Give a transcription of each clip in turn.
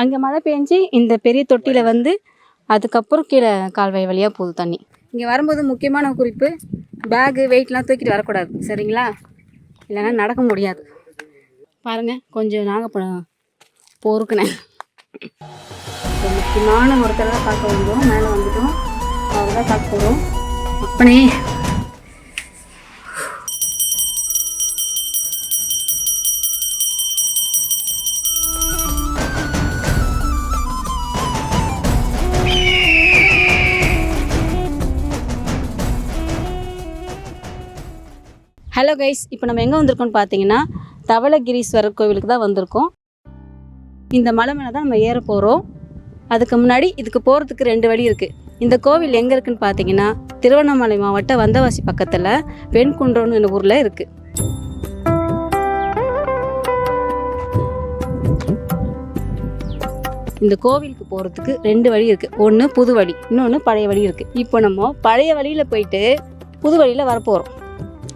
அங்கே மழை பெஞ்சு இந்த பெரிய தொட்டியில் வந்து அதுக்கப்புறம் கீழே கால்வாய் வழியாக போகுது தண்ணி. இங்கே வரும்போது முக்கியமான குறிப்பு பேகு வெயிட்லாம் தூக்கிட்டு வரக்கூடாது சரிங்களா? இல்லைன்னா நடக்க முடியாது. பாருங்கள் கொஞ்சம் நாகப்பழம் பொறுக்குனேன் முக்கியமான ஒருத்தரை தான் பார்க்க வந்தோம். மேலே வந்துட்டோம். அவர் தான் பார்க்க போகிறோம் அப்பனே ஹலோ கைஸ் இப்போ நம்ம எங்கே வந்திருக்கோம்னு பார்த்தீங்கன்னா தவளகிரீஸ்வரர் கோவிலுக்கு தான் வந்திருக்கோம். இந்த மலை மேலே தான் நம்ம ஏற போகிறோம் அதுக்கு முன்னாடி இதுக்கு போகிறதுக்கு ரெண்டு வழி இருக்குது இந்த கோவில் எங்கே இருக்குன்னு பார்த்தீங்கன்னா திருவண்ணாமலை மாவட்டம் வந்தவாசி பக்கத்தில் வெண்குன்றம்னு ஊரில் இருக்குது இந்த கோவிலுக்கு போகிறதுக்கு ரெண்டு வழி இருக்குது ஒன்று புது வழி இன்னொன்று பழைய வழி இருக்குது இப்போ நம்ம பழைய வழியில் போயிட்டு புது வழியில் வரப்போகிறோம்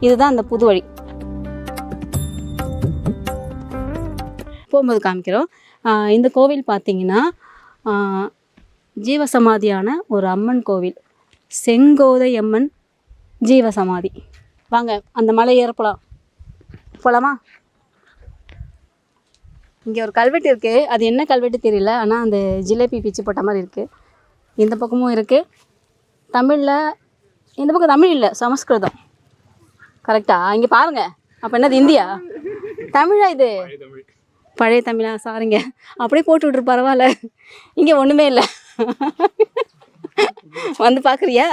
இதுதான் அந்த புது வழி. போகும்போது காமிக்கிறோம். இந்த கோவில் பார்த்தீங்கன்னா ஜீவசமாதியான ஒரு அம்மன் கோவில். செங்கோதை அம்மன் ஜீவசமாதி. வாங்க அந்த மலை ஏற போகலாம் போகலாமா இங்கே ஒரு கல்வெட்டு இருக்குது அது என்ன கல்வெட்டு தெரியல. ஆனால் அந்த ஜிலேபி பிச்சு போட்ட மாதிரி இருக்குது இந்த பக்கமும் இருக்குது தமிழில் இந்த பக்கம் தமிழ் இல்லை சமஸ்கிருதம். கரெக்டா? இங்கே பாருங்க. அப்போ என்னது இந்தியா? தமிழா இது? பழைய தமிழா. சாரிங்க. அப்படியே போட்டு விட்ரு பரவாயில்ல. இங்கே ஒன்றுமே இல்லை. வந்து பார்க்குறியா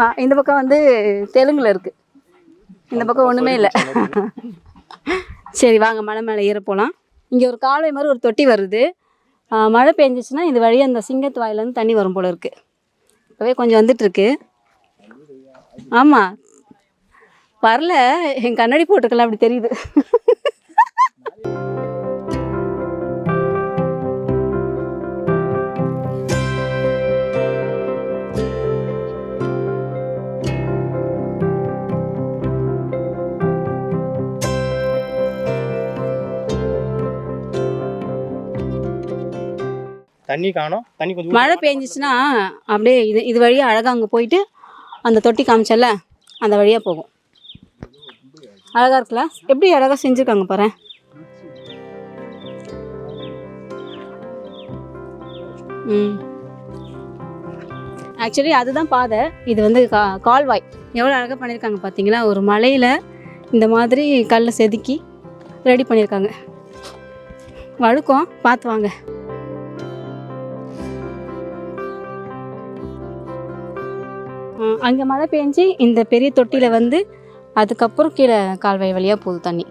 ஆ இந்த பக்கம் வந்து தெலுங்கில் இருக்குது இந்த பக்கம் ஒன்றுமே இல்லை. சரி வாங்க மலை மேலே ஏற போகலாம் இங்கே ஒரு கால்வாய் மாதிரி ஒரு தொட்டி வருது. மழை பெஞ்சிச்சுன்னா இது வழியாக அந்த சிங்கத்து வாயிலேருந்து தண்ணி வரும் போல இருக்குது இப்போவே கொஞ்சம் வந்துட்டுருக்கு. ஆமாம் வரல. என் கண்ணாடி போட்டுக்கலாம் அப்படி தெரியுது. தண்ணி காணோம். தண்ணி கொஞ்சம் மழை பெஞ்சிச்சுன்னா அப்படியே இது இது வழியாக அழகாக அங்கே போயிட்டு அந்த தொட்டி காமிச்சல அந்த வழியாக போகும். அழகாக இருக்குல்ல? எப்படி அழகாக செஞ்சுருக்காங்க பாரு. ம். ஆக்சுவலி அதுதான் பாதை. இது வந்து கா கால்வாய். எவ்வளோ அழகாக பண்ணியிருக்காங்க பார்த்தீங்களா ஒரு மலையில் இந்த மாதிரி கல்லை செதுக்கி ரெடி பண்ணியிருக்காங்க வழுக்கம் பார்த்து வாங்க. அங்கே மழை பெஞ்சு இந்த பெரிய தொட்டியில் வந்து அதுக்கப்புறம் கீழே கால்வாய் வழியாக போகுது தண்ணி.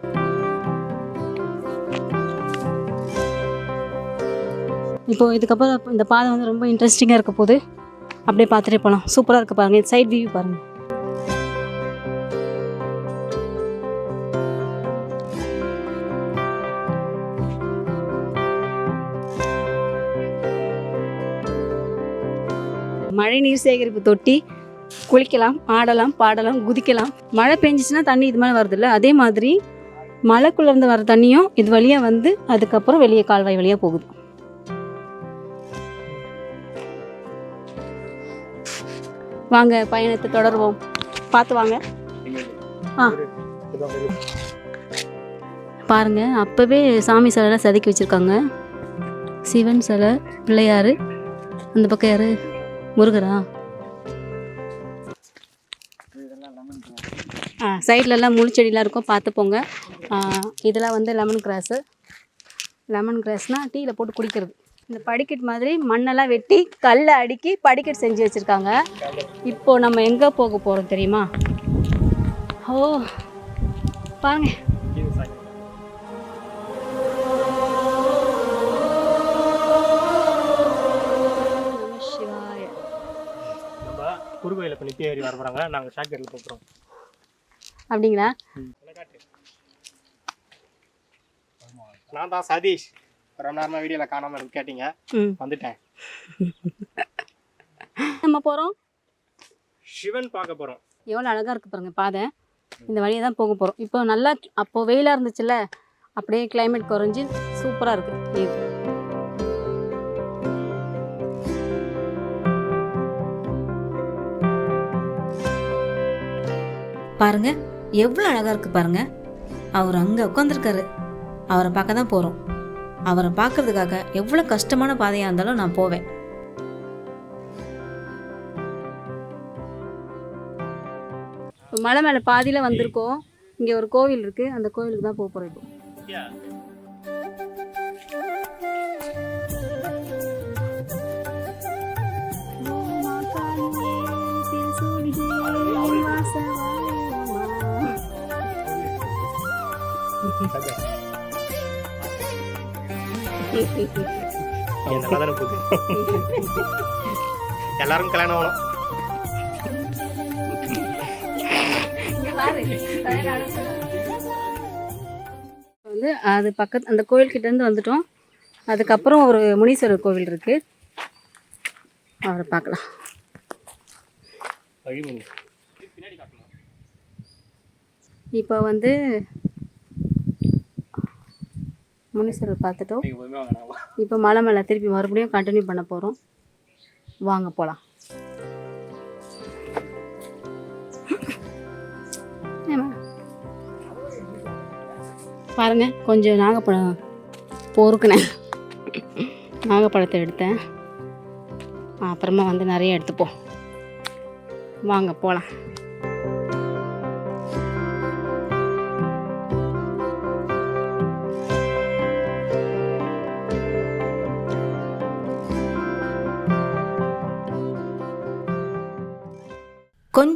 இப்போது இதுக்கப்புறம் இந்த பாதை வந்து ரொம்ப இன்ட்ரெஸ்டிங்காக இருக்க போது அப்படியே பார்த்துட்டே போகலாம் சூப்பராக இருக்கு பாருங்கள் சைட் வியூ பாருங்கள் மழை நீர் சேகரிப்பு தொட்டி குளிக்கலாம் ஆடலாம் பாடலாம் குதிக்கலாம். மழை பெஞ்சிச்சுன்னா தண்ணி இது மேலே வருதுல்ல அதே மாதிரி மழைக்குள்ளேருந்து வர தண்ணியும் இது வழியாக வந்து அதுக்கப்புறம் வெளியே கால்வாய் வழியாக போகுது. வாங்க பயணத்தை தொடருவோம். பார்த்து வாங்க. ஆ. பாருங்க அப்போவே சாமி சிலைலாம் செதுக்கி வச்சுருக்காங்க. சிவன் சிலை பிள்ளையார். அந்த பக்கம் யார்? முருகரா? சைட்லலாம் முள் செடிலாம் இருக்கும். பார்த்து போங்க. இதெல்லாம் வந்து லெமன் கிராஸு லெமன் கிராஸ்னால் டீயில் போட்டு குடிக்கிறது. இந்த படிக்கட் மாதிரி மண்ணெல்லாம் வெட்டி கல்லை அடுக்கி படிக்கட் செஞ்சு வச்சுருக்காங்க. இப்போ நம்ம எங்கே போக போகிறோம் தெரியுமா? ஓ பாருங்க. நம இப்போ நித்தி ஏறி வர போகிறாங்க நாங்கள் ஷார்ட் கட்டில் போகிறோம் அப்படிங்களா? நான் தான் சதீஷ். ரொம்ப நேரமாக வீடியோவில் காணாமல் இருக்கு கேட்டீங்க. வந்துட்டேன். நம்ம போகிறோம் சிவன் பார்க்க போகிறோம் எவ்வளோ அழகாக இருக்குது பாருங்க பாதை. இந்த வழியை தான் போக போகிறோம் இப்போ நல்லா அப்போ வெயிலாக இருந்துச்சுல்ல அப்படியே கிளைமேட் குறைஞ்சி சூப்பராக இருக்குது வியூ பாருங்க எவ்வளோ அழகா இருக்கு பாருங்க. அவர் அங்கே உட்காந்துருக்காரு அவரை பார்க்க தான் போகிறோம் அவரை பார்க்கறதுக்காக எவ்வளோ கஷ்டமான பாதையாக இருந்தாலும் நான் போவேன். மலை மேலே பாதியில் வந்திருக்கோம். இங்கே ஒரு கோவில் இருக்குது அந்த கோவிலுக்கு தான் போக போகிறோம் இப்போ. எல்லாரும் கல்யாணம் ஆகணும் வந்து அது பக்கத்து அந்த கோவில்கிட்டேருந்து வந்துட்டோம். அதுக்கப்புறம் ஒரு முனீஸ்வரர் கோவில் இருக்குது அவரை பார்க்கலாம். இப்போ வந்து முனீஸ்வரர் பார்த்துட்டோம். இப்போ மலை மேலே திருப்பி மறுபடியும் கண்டினியூ பண்ண போகிறோம் வாங்க போகலாம் பாருங்க கொஞ்சம் நாகப்பழம் பொறுக்குனேன் நாகப்பழத்தை எடுத்தேன். அப்புறமா வந்து நிறைய எடுத்துப்போம். வாங்க போகலாம்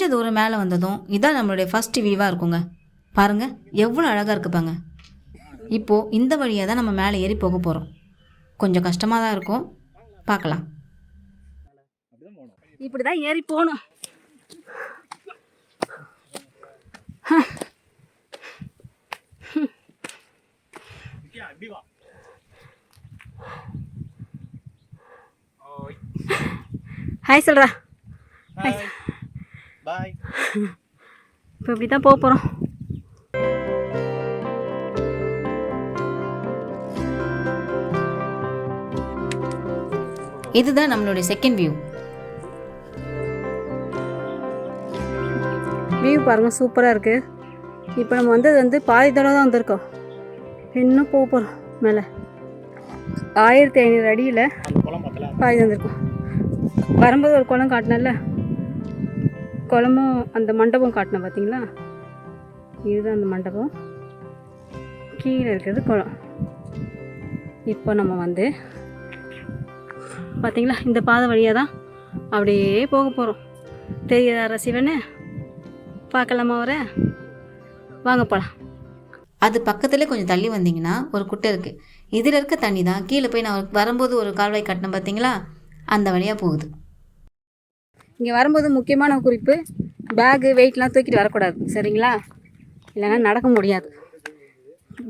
கொஞ்சம் தூரம் மேலே வந்ததும் இதான் நம்மளுடைய ஃபர்ஸ்ட் வியூவாக இருக்குங்க. பாருங்க எவ்வளோ அழகாக இருக்கு பாங்க. இப்போது இந்த வழியாக தான் நம்ம மேலே ஏறி போக போகிறோம் கொஞ்சம் கஷ்டமாக தான் இருக்கும். பார்க்கலாம். இப்படி தான் ஏறி போகணும். ஹாய் சொல்கிறா பாய் இப்போ இப்படி தான் போக போகிறோம் இதுதான் நம்மளுடைய செகண்ட் வியூ வியூ பாருங்கள் சூப்பராக இருக்குது இப்போ நம்ம வந்தது வந்து பாதி தடவை தான் வந்திருக்கோம். இன்னும் போக போகிறோம் மேலே. ஆயிரத்தி ஐநூறு அடியில் அந்த குளம் பார்த்தல பாதி வந்திருக்கோம். வரும்போது ஒரு குளம் காட்டினல குளமும் அந்த மண்டபம் காட்டினேன் பார்த்தீங்களா இதுதான் அந்த மண்டபம். கீழே இருக்கிறது குளம். இப்போ நம்ம வந்து பார்த்தீங்களா இந்த பாதை வழியாக தான் அப்படியே போக போகிறோம் தெரியுதா சிவனு? பார்க்கலாமா அவரை? வாங்க போகலாம் அது பக்கத்துலேயே கொஞ்சம் தள்ளி வந்தீங்கன்னா ஒரு குட்டை இருக்குது இதில் இருக்க தண்ணி தான் கீழே போய் நான் வரும்போது ஒரு கால்வாய் கட்டினேன் பார்த்தீங்களா அந்த வழியாக போகுது. இங்கே வரும்போது முக்கியமான குறிப்பு பேகு வெயிட்லாம் தூக்கிட்டு வரக்கூடாது சரிங்களா? இல்லைன்னா நடக்க முடியாது.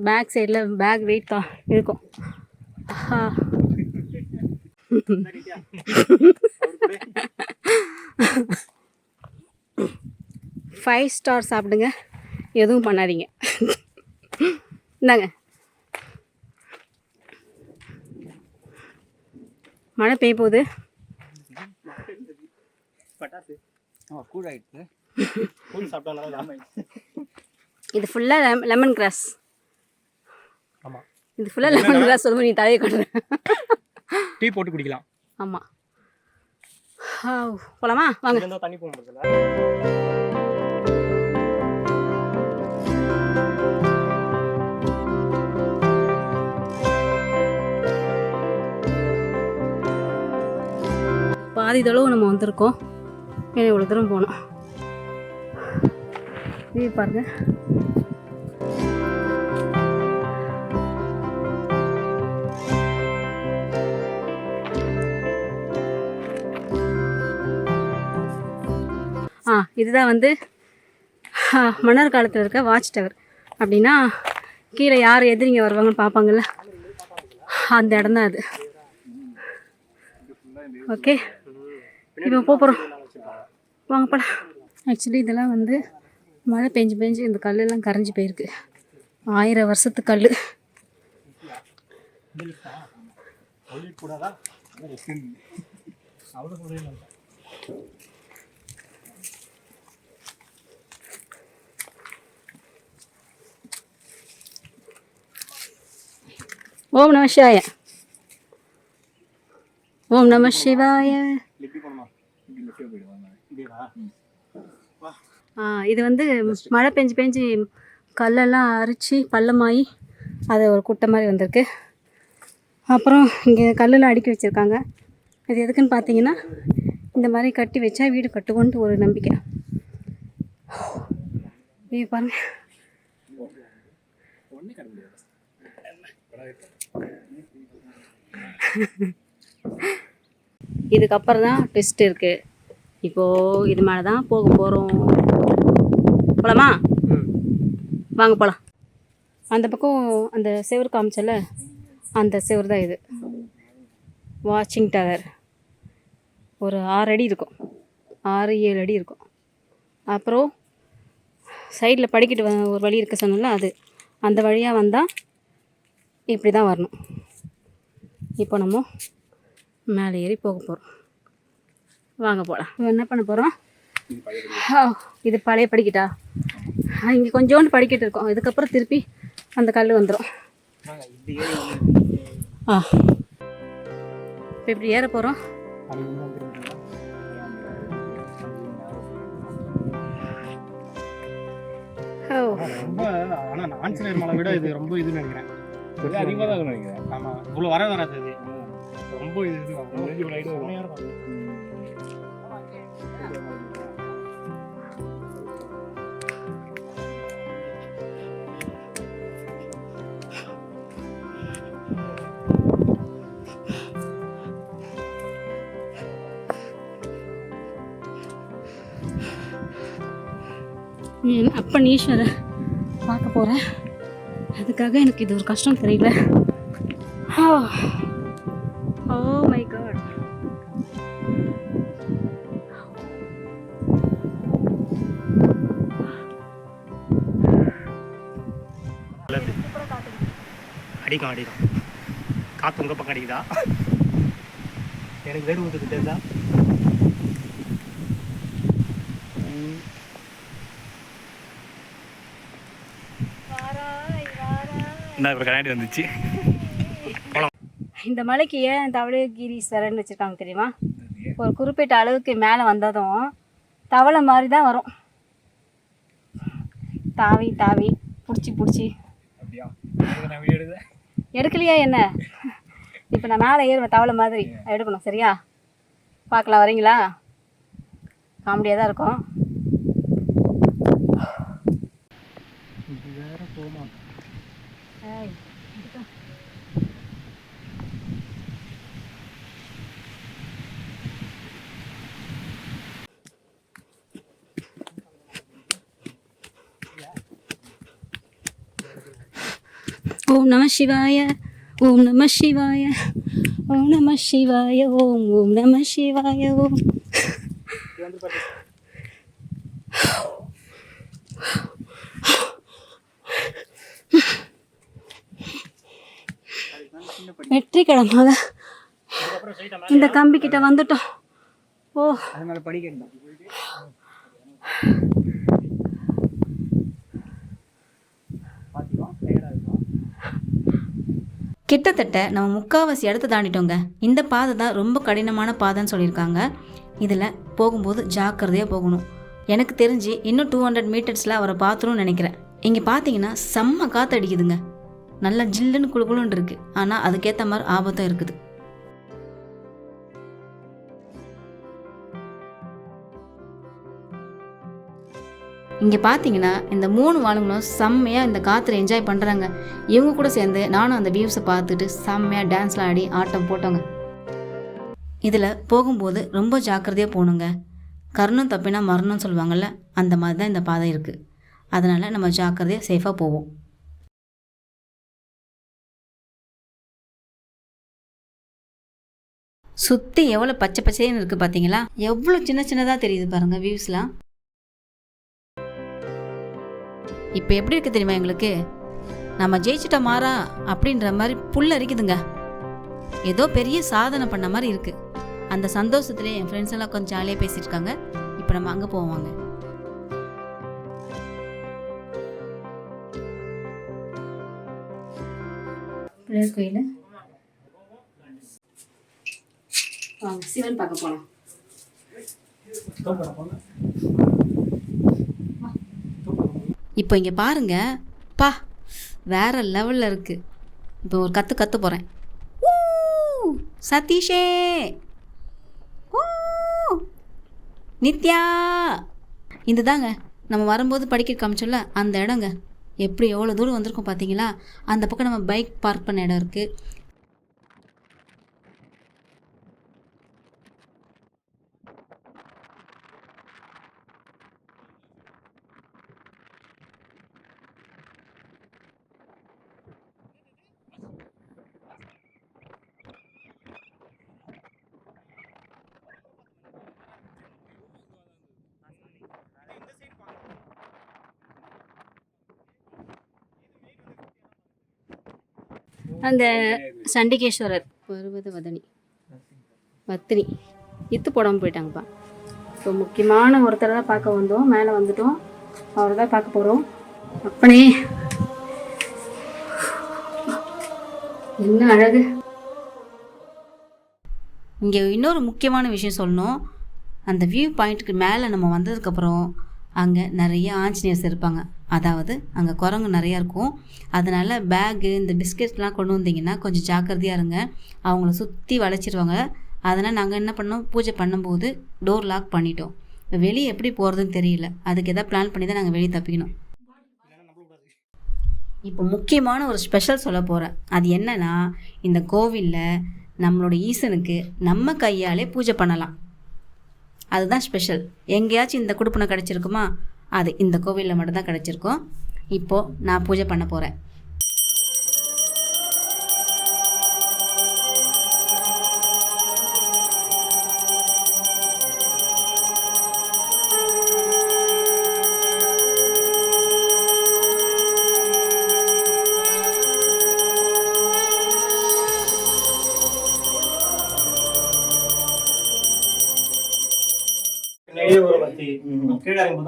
பேக் சைடில் பேக் வெயிட் தான் இருக்கும். ஃபைவ் ஸ்டார் சாப்பிடுங்க. எதுவும் பண்ணாதீங்க. இந்தாங்க. மழை பெய்ய போகுது. பட்டாசு. கூழ் சாப்பிட்டா நல்லா இது ஃபுல்லாக லெமன் கிராஸ் ஆமாம் இது ஃபுல்லாக லெமன் கிராஸ் சொல்லும்போது நீ தலையை கொண்டு டீ போட்டு குடிக்கலாம். ஆமாம் போலாமா? வாங்க. தண்ணி போக முடியல பாதி தளவு நம்ம வந்திருக்கோம். ஏன்னா இவ்வளோ தூரம் போனோம் வியூ பாருங்க. ஆ இதுதான் வந்து மன்னர் காலத்தில் இருக்க வாட்ச் டவர் அப்படின்னா கீழே யார் எதிரிங்க வருவாங்கன்னு பார்ப்பாங்கல்ல? அந்த இடம் தான் அது. ஓகே இப்போ போக போகிறோம் வாங்க போலாம் ஆக்சுவலி இதெல்லாம் வந்து மழை பெஞ்சு பெஞ்சு இந்த கல்லெல்லாம் கரைஞ்சி போயிருக்கு. ஆயிரம் வருஷத்து கல் ஓம் நம சிவாய. ஓம் நம சிவாய. இது வந்து மழை பெஞ்சு பெஞ்சு கல்லெல்லாம் அரிச்சு பள்ளமாகி அது ஒரு குட்டை மாதிரி வந்திருக்கு. அப்புறம் இங்கே கல்லெல்லாம் அடுக்கி வச்சுருக்காங்க. இது எதுக்குன்னு பார்த்தீங்கன்னா இந்த மாதிரி கட்டி வச்சா வீடு கட்டுவோன்ட்டு ஒரு நம்பிக்கை. வீ பாருங்க. இதுக்கப்புறம் தான் டெஸ்ட் இருக்குது இப்போது இது மேலே தான் போக போகிறோம் போலாமா? ம். வாங்க போகலாம் அந்த பக்கம் அந்த செவுரு காமிச்சல அந்த செவுரு தான் இது. வாட்சிங் டவர் ஒரு ஆறு அடி இருக்கும். ஆறு ஏழு அடி இருக்கும். அப்புறம் சைடில் படிக்கிட்டு வ- ஒரு வழி இருக்க சொன்னல அது. அந்த வழியாக வந்தால் இப்படி தான் வரணும். இப்போ நம்ம மேலே ஏறி போக போகிறோம் வாங்க போகலாம் என்ன பண்ண போகிறோம் இது பழைய படிக்கட்டா? இங்கே கொஞ்சோண்டு படிக்கட்டு இருக்கும். இதுக்கப்புறம் திருப்பி அந்த கல் வந்துடும் ஆ. இப்போ இப்படி ஏற போகிறோம் ரொம்ப ஆனால் ஆஞ்சநேயர் மலை விட இது ரொம்ப இதுன்னு நினைக்கிறேன். அதிகமாக தான் நினைக்கிறேன் ஆமாம் இவ்வளோ வர வராது இது ரொம்ப இது. அப்பன் ஈஸ்வரை பார்க்க போகிறேன் அதுக்காக எனக்கு இது ஒரு கஷ்டம் தெரியல. Oh my god. அடிக்கும் அடிக்கும். காற்று உங்கள் பக்கம் அடிக்குதா? எனக்கு வேறு ஊற்றுக்கிட்டே இருந்தா? என்ன இப்போ கண்ணாடி வந்துச்சு. இந்த மலைக்கு ஏன் தவளகிரீஸ்வரன் வச்சுருக்காங்க தெரியுமா? ஒரு குறிப்பிட்ட அளவுக்கு மேலே வந்ததும் தவளை மாதிரி தான் வரும். தாவி தாவி பிடிச்சி பிடிச்சி. அப்படியா? நான் வீடியோ எடுக்கிறேன் எடுக்கலையா என்ன? இப்போ நான் மேலே ஏறுவேன் தவளை மாதிரி எடுக்கணும் சரியா? பார்க்கலாம் வரீங்களா? காமெடியாக தான் இருக்கும் இது வேற போமா ஏய், ஓம் நம சிவாய ஓம் நம சிவாய ஓம் நம சிவாய ஓம் ஓம் நம சிவாய ஓம். வெற்றிக்கிழமாக இந்த கம்பி கிட்ட வந்துட்டோம். ஓ. அது படிக்கணும். கிட்டத்தட்ட நம்ம முக்காவாசி இடத்த தாண்டிட்டோங்க. இந்த பாதை தான் ரொம்ப கடினமான பாதைன்னு சொல்லியிருக்காங்க. இதில் போகும்போது ஜாக்கிரதையாக போகணும். எனக்கு தெரிஞ்சு இன்னும் டூ ஹண்ட்ரட் மீட்டர்ஸில் அவரை பார்த்துருன்னு நினைக்கிறேன். இங்கே பார்த்தீங்கன்னா செம்ம காற்று அடிக்குதுங்க நல்லா ஜில்லுன்னு குளுகுளுன்னு இருக்குது ஆனால் அதுக்கேற்ற மாதிரி ஆபத்தும் இருக்குது. இங்கே பார்த்தீங்கன்னா இந்த மூணு வாளுங்களும் செம்மையாக இந்த காற்றுல என்ஜாய் பண்ணுறாங்க இவங்க கூட சேர்ந்து நானும் அந்த வியூஸை பார்த்துட்டு செம்மையாக டான்ஸ்லாம் ஆடி ஆட்டம் போட்டோங்க. இதில் போகும்போது ரொம்ப ஜாக்கிரதையாக போகணுங்க. கர்ணம் தப்பினா மரணம்னு சொல்லுவாங்கள்ல அந்த மாதிரி தான் இந்த பாதை இருக்குது அதனால் நம்ம ஜாக்கிரதையாக சேஃபாக போவோம். சுற்றி எவ்வளோ பச்சை பச்சைன்னு இருக்குது பார்த்தீங்களா எவ்வளோ சின்ன சின்னதாக தெரியுது பாருங்கள் வியூஸ்லாம் இப்போ எப்படி இருக்குது தெரியுமா எங்களுக்கு? நம்ம ஜெயிச்சிட்ட மாறா அப்படின்ற மாதிரி புல் அரிக்குதுங்க. ஏதோ பெரிய சாதனை பண்ண மாதிரி இருக்கு. அந்த சந்தோஷத்துல என் ஃப்ரெண்ட்ஸ் எல்லாம் கொஞ்சம் ஜாலியாக பேசிட்டு இருக்காங்க இப்போ நம்ம அங்கே போவாங்க பிள்ளையார் கோயில்? வாங்க சிவன் பார்க்க போகலாம் இப்போ இங்கே பாருங்க. பா வேற லெவலில் இருக்கு. இப்போ ஒரு கற்று கற்று போகிறேன் சதீஷே. ஊ, நித்யா. இதுதாங்க நம்ம வரும்போது படிக்க காமிச்சோம்ல அந்த இடங்க. எப்படி எவ்வளோ தூரம் வந்திருக்கோம் பார்த்தீங்களா அந்த பக்கம் நம்ம பைக் பார்க் பண்ண இடம் இருக்குது அந்த சண்டிகேஸ்வரர். பருவத வதனி. வத்தினி இத்து போடாமல் போயிட்டாங்கப்பா. இப்போ முக்கியமான ஒருத்தரை தான் பார்க்க வந்தோம். மேலே வந்துட்டோம். அவரை தான் பார்க்க போகிறோம் அப்பனே. என்ன அழகு. இங்கே இன்னொரு முக்கியமான விஷயம் சொல்லணும். அந்த வியூ பாயிண்ட்டுக்கு மேலே நம்ம வந்ததுக்கப்புறம் அங்கே நிறைய ஆஞ்சநேயர்ஸ் இருப்பாங்க. அதாவது அங்கே குரங்கு நிறையா இருக்கும். அதனால் பேக்கு இந்த பிஸ்கெட்லாம் கொண்டு வந்தீங்கன்னா கொஞ்சம் ஜாக்கிரதையாக இருங்க. அவங்கள சுற்றி வளைச்சிருவாங்க. அதனால் நாங்கள் என்ன பண்ணோம்? பூஜை பண்ணும்போது டோர் லாக் பண்ணிட்டோம். வெளியே எப்படி போகிறதுன்னு தெரியல. அதுக்கு எதாவது பிளான் பண்ணி தான் நாங்கள் வெளியே தப்பிக்கணும். இப்போ முக்கியமான ஒரு ஸ்பெஷல் சொல்ல போகிறேன் அது என்னன்னா இந்த கோவிலில் நம்மளோட ஈசனுக்கு நம்ம கையாலே பூஜை பண்ணலாம். அதுதான் ஸ்பெஷல் எங்கேயாச்சும் இந்த குடுப்பினை கிடச்சிருக்குமா? அது இந்த கோவிலில் மட்டும்தான் கிடச்சிருக்கும். இப்போது நான் பூஜை பண்ண போகிறேன்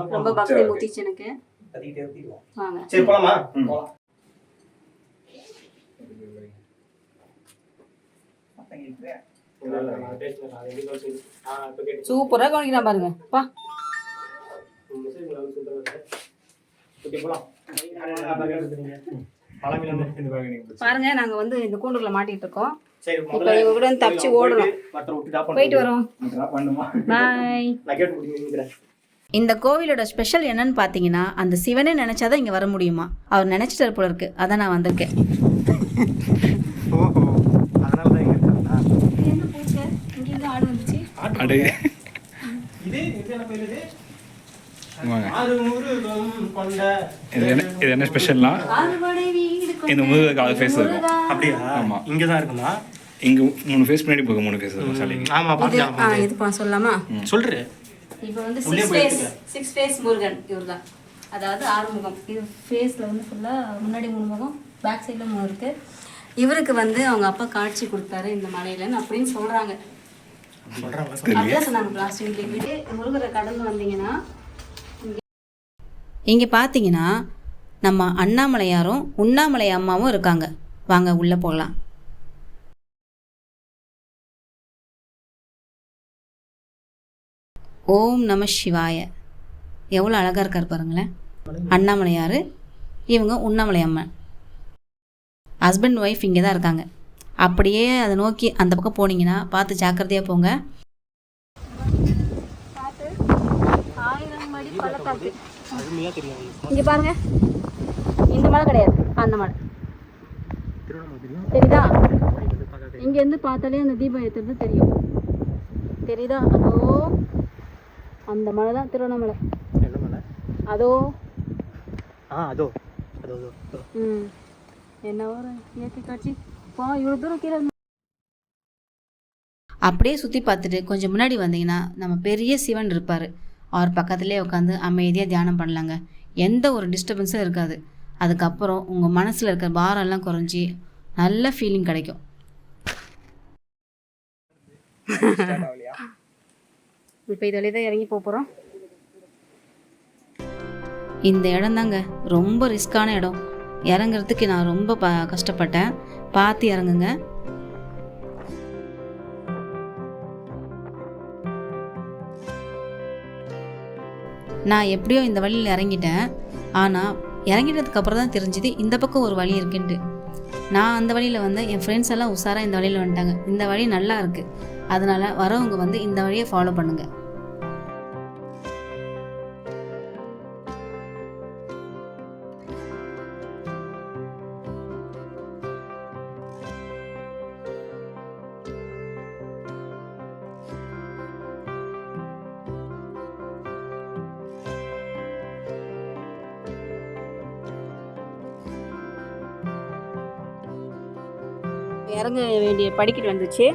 ரொம்ப. பக்தி முத்திச்சு எனக்கு. சரி போலாமா? போலாம். சூப்பராக கவனிக்கிறான் பாருங்க. பா. சூப்பரா நீங்க பாருங்க நாங்கள் வந்து இந்த கூண்டுக்குள்ள மாட்டிட்டு இருக்கோம். சரி, இப்போ முதல்ல இவங்க கூட வந்து தப்பிச்சு ஓடணும் போயிட்டு. வரோம்? பாய் இந்த கோவிலோட ஸ்பெஷல் என்னன்னு பார்த்தீங்கன்னா அந்த சிவனே நினச்சாதான் இங்கே வர முடியுமா? அவர் நினச்சிட்டார் போல இருக்கு. அதான் நான் வந்திருக்கேன். இங்க இது என்ன பேர் இது? வாங்க. ஆறுமுருகம் கொண்ட இது என்ன இது என்ன ஸ்பெஷல்னா இந்த முருகருக்கு ஆறு ஃபேஸ் இருக்கும். அப்படியா? ஆமா. இங்கதான் இருக்குமா? இங்கே மூணு ஃபேஸ் பின்னாடி போக மூணு ஃபேஸ் இருக்கும். ஆமா இது பாக்கலாம் இது பா சொல்லலாமா சொல்றே. இப்போ வந்து சிக்ஸ் போயிட்டு ஃபேஸ் சிக்ஸ் ஃபேஸ் முருகன் இவர் தான் அதாவது ஆறு முகம் இது ஃபேஸில் வந்து ஃபுல்லாக முன்னாடி மூணு முகம் பேக் சைடில் மூணு இருக்கு. இவருக்கு வந்து அவங்க அப்பா காட்சி கொடுத்தாரு இந்த மலையிலன்னு அப்படின்னு சொல்றாங்க. சொல்றாங்க அப்படிதான் சொன்னாங்க பிளாஸ்டிக் வீடு முருகரை கடந்து வந்தீங்கன்னா இங்கே பார்த்தீங்கன்னா நம்ம அண்ணாமலையாரும் உண்ணாமலை அம்மாவும் இருக்காங்க. வாங்க உள்ளே போகலாம். ஓம் நம சிவாய. எவ்வளோ அழகாக இருக்கார் பாருங்களேன். அண்ணாமலையார் இவங்க உண்ணாமலை அம்மன். ஹஸ்பண்ட் ஒய்ஃப் இங்கே தான் இருக்காங்க. அப்படியே அதை நோக்கி அந்த பக்கம் போனீங்கன்னா பார்த்து ஜாக்கிரதையாக போங்க. இங்கே பாருங்க. இந்த மலை கிடையாது. அந்த மலை. தெரியுதா? இங்கேருந்து பார்த்தாலே அந்த தீபம் ஏற்றுறது தெரியும். தெரியுதா? அதோ அந்த மலை தான் திருவண்ணாமலை. என்ன மலை அதோ. ஆ அதோ. அதோ அதோ. ம். என்ன ஒரு இயற்கை காட்சி. பா இவ்வளோ தூரம் கீழே அப்படியே சுற்றி பார்த்துட்டு கொஞ்சம் முன்னாடி வந்தீங்கன்னா நம்ம பெரிய சிவன் இருப்பார். அவர் பக்கத்துலேயே உட்காந்து அமைதியாக தியானம் பண்ணலாங்க. எந்த ஒரு டிஸ்டர்பன்ஸும் இருக்காது. அதுக்கப்புறம் உங்கள் மனசில் இருக்கிற பாரம்லாம் குறைஞ்சி நல்ல ஃபீலிங் கிடைக்கும். இப்போ இது தான் இறங்கி போக போகிறோம் இந்த இடம் தாங்க ரொம்ப ரிஸ்க்கான இடம். இறங்குறதுக்கு நான் ரொம்ப ப கஷ்டப்பட்டேன். பார்த்து இறங்குங்க. நான் எப்படியோ இந்த வழியில் இறங்கிட்டேன். ஆனால் இறங்கிட்டதுக்கு அப்புறம் தான் தெரிஞ்சுது இந்த பக்கம் ஒரு வழி இருக்குன்ட்டு. நான் அந்த வழியில் வந்து என் ஃப்ரெண்ட்ஸ் எல்லாம் உஷாராக இந்த வழியில் வந்துட்டாங்க. இந்த வழி நல்லா இருக்குது அதனால் வரவங்க வந்து இந்த வழியை ஃபாலோ பண்ணுங்கள் இறங்க வேண்டிய படிக்கட்டு வந்துச்சு.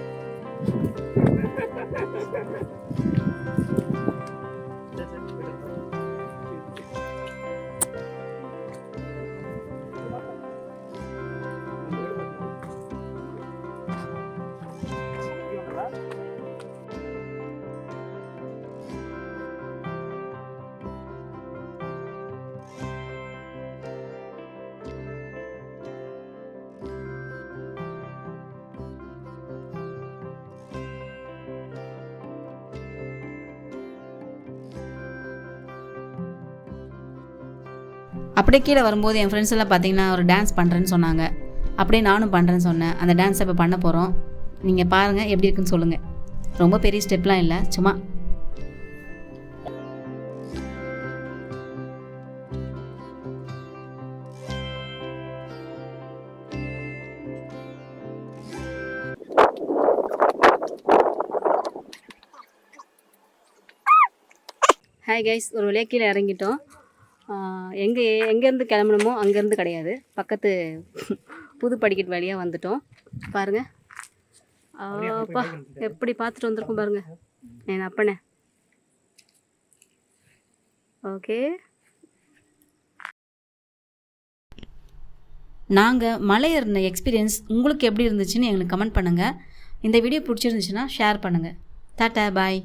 அப்படியே கீழே வரும்போது என் ஃப்ரெண்ட்ஸ் எல்லாம் பார்த்தீங்கன்னா ஒரு டான்ஸ் பண்ணுறேன்னு சொன்னாங்க. அப்படியே நானும் பண்ணுறேன்னு சொன்னேன். அந்த டான்ஸை இப்போ பண்ண போகிறோம் நீங்கள் பாருங்கள் எப்படி இருக்குன்னு சொல்லுங்கள் ரொம்ப பெரிய ஸ்டெப்லாம் இல்லை சும்மா. ஹாய் கைஸ் ஒரு வழியாக கீழே இறங்கிட்டோம். எங்கே எங்கேருந்து கிளம்பணுமோ அங்கேருந்து கிடையாது. பக்கத்து புது படிக்கட்டு வழியாக வந்துட்டோம். பாருங்கள் அப்பா எப்படி பார்த்துட்டு வந்திருக்கோம் பாருங்கள் என் அப்பனே. ஓகே. நாங்கள் மலை ஏறின எக்ஸ்பீரியன்ஸ் உங்களுக்கு எப்படி இருந்துச்சுன்னு எங்களுக்கு கமெண்ட் பண்ணுங்கள் இந்த வீடியோ பிடிச்சிருந்துச்சுன்னா ஷேர் பண்ணுங்கள் டாட்டா பாய்